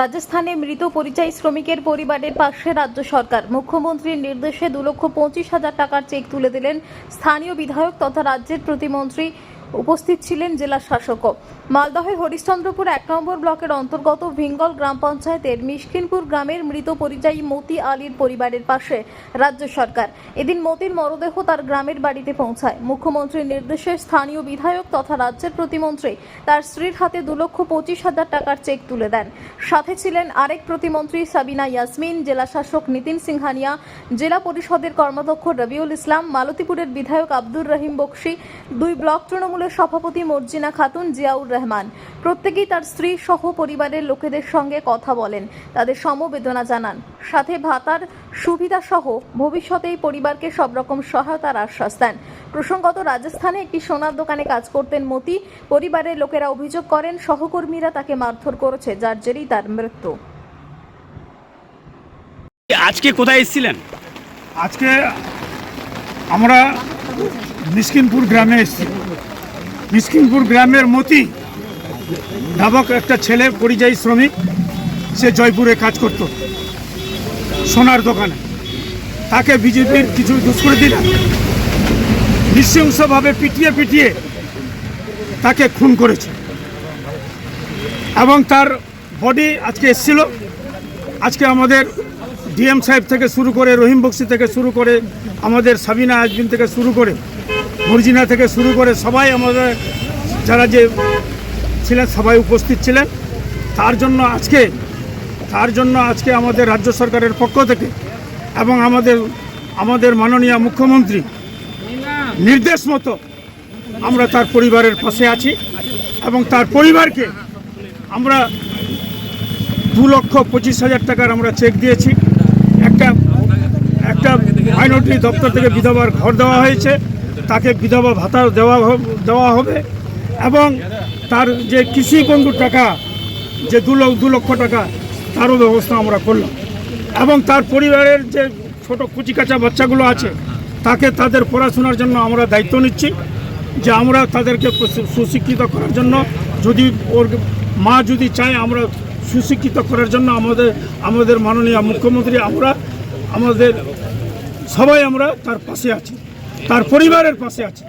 রাজস্থানে মৃত পরিযায়ী শ্রমিকের পরিবারের পাশে রাজ্য সরকার। মুখ্যমন্ত্রীর নির্দেশে দু লক্ষ পঁচিশ হাজার টাকার চেক তুলে দিলেন স্থানীয় বিধায়ক তথা রাজ্যের প্রতিমন্ত্রী উপস্থিত ছিলেন জেলা শাসকও। মালদহের হরিশ্চন্দ্রপুর এক নম্বর ব্লকের অন্তর্গত ভিঙ্গল গ্রাম পঞ্চায়েতের মিশকিনপুর গ্রামের মৃত পরিযায়ী মতি আলীর পরিবারের পাশে রাজ্য সরকার। এদিন মতির মরদেহ তার গ্রামের বাড়িতে পৌঁছায়। মুখ্যমন্ত্রীর নির্দেশে স্থানীয় বিধায়ক তথা রাজ্যের প্রতিমন্ত্রী তার স্ত্রীর হাতে দু লক্ষ পঁচিশ হাজার টাকার চেক তুলে দেন। সাথে ছিলেন আরেক প্রতিমন্ত্রী সাবিনা ইয়াসমিন, জেলা শাসক নিতিন সিংহানিয়া, জেলা পরিষদের কর্মাধ্যক্ষ রবিউল ইসলাম, মালতীপুরের বিধায়ক আব্দুর রহিম বক্সি, দুই ব্লক তৃণমূলের সভাপতি মর্জিনা খাতুন জিয়াউর রহমান। প্রত্যেকেই তার স্ত্রী সহ পরিবারের লোকেদের সঙ্গে কথা বলেন। তাদের সমবেদনা জানান। সাথে ভাতার সুবিধা সহ ভবিষ্যতে এই পরিবারকে সব রকম সহায়তার আশ্বাস দেন। প্রসঙ্গত রাজস্থানে একটি সোনার দোকানে কাজ করতেন মতি। পরিবারের লোকেরা অভিযোগ করেন সহকর্মীরা তাকে মারধর করেছে যার জেরেই তার মৃত্যু। আজকে কোথায় এসেছিলেন? আজকে আমরা মিসকিনপুর গ্রামে এসেছি। মিসকিনপুর গ্রামের মতি নামক একটা ছেলে পরিযায়ী শ্রমিক, সে জয়পুরে কাজ করত, সোনার দোকানে। তাকে বিজেপির কিছু দুষ্কৃতীরা নৃশংসভাবে পিটিয়ে পিটিয়ে তাকে খুন করেছে। এবং তার বডি আজকে এসেছিল। আজকে আমাদের ডিএম সাহেব থেকে শুরু করে, রহিম বক্সি থেকে শুরু করে, আমাদের সাবিনা আজবিন থেকে শুরু করে মর্জিনা থেকে শুরু করে সবাই আমাদের যারা যে ছিলেন, সবাই উপস্থিত ছিলেন। তার জন্য আজকে, তার জন্য আজকে আমাদের রাজ্য সরকারের পক্ষ থেকে এবং আমাদের আমাদের মাননীয় মুখ্যমন্ত্রী নির্দেশ মতো আমরা তার পরিবারের পাশে আছি এবং তার পরিবারকে আমরা দু লক্ষ পঁচিশ হাজার টাকার আমরা চেক দিয়েছি। একটা একটা মাইনরিটি দপ্তর থেকে বিধবার ঘর দেওয়া হয়েছে। তাকে বিধবা ভাতা দেওয়া দেওয়া হবে এবং তার যে কৃষি বন্ধুর টাকা, যে দু লক্ষ দু লক্ষ টাকা, তারও ব্যবস্থা আমরা করলাম। এবং তার পরিবারের যে ছোট কুচিকাচা বাচ্চাগুলো আছে, তাকে তাদের পড়াশোনার জন্য আমরা দায়িত্ব নিচ্ছি, যে আমরা তাদেরকে সুশিক্ষিত করার জন্য যদি ওর মা যদি চায় আমরা সুশিক্ষিত করার জন্য আমাদের আমাদের মাননীয় মুখ্যমন্ত্রী, আমরা, আমাদের সবাই আমরা তার পাশে আছি। তার পরিবারের পাশে আছি।